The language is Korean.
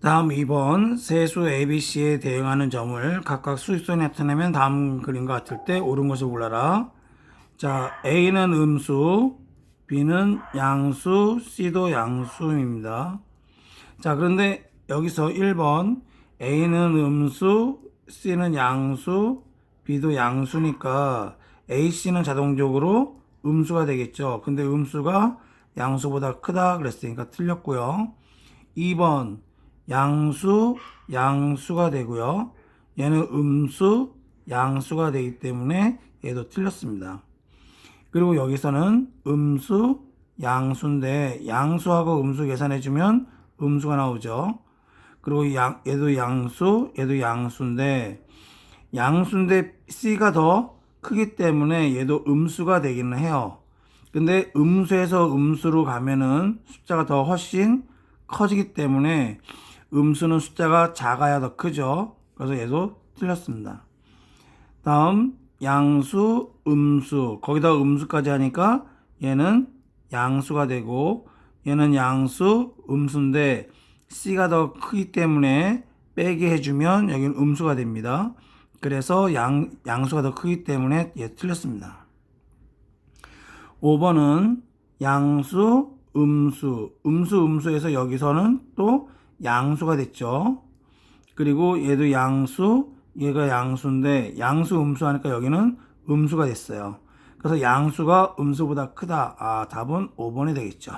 다음 2번 세수 ABC에 대응하는 점을 각각 수직선에 나타내면 다음 그림과 같을 때 옳은 것을 골라라. 자, A는 음수, B는 양수, C도 양수입니다. 자, 그런데 여기서 1번 A는 음수, C는 양수, B도 양수니까 AC는 자동적으로 음수가 되겠죠. 근데 음수가 양수보다 크다 그랬으니까 틀렸고요. 2번 양수, 양수가 되고요. 얘는 음수, 양수가 되기 때문에 얘도 틀렸습니다. 그리고 여기서는 음수, 양수인데 양수하고 음수 계산해주면 음수가 나오죠. 그리고 양, 얘도 양수, 얘도 양수인데 양수인데 C가 더 크기 때문에 얘도 음수가 되기는 해요. 근데 음수에서 음수로 가면은 숫자가 더 훨씬 커지기 때문에 음수는 숫자가 작아야 더 크죠. 그래서 얘도 틀렸습니다. 다음 양수, 음수 거기다 음수까지 하니까 얘는 양수가 되고 얘는 양수, 음수인데 C가 더 크기 때문에 빼기 해주면 여기는 음수가 됩니다. 그래서 양, 양수가 더 크기 때문에 얘 틀렸습니다. 5번은 양수, 음수, 음수, 음수에서 여기서는 또 양수가 됐죠. 그리고 얘도 양수, 얘가 양수인데 양수, 음수 하니까 여기는 음수가 됐어요. 그래서 양수가 음수보다 크다. 아, 답은 5번이 되겠죠.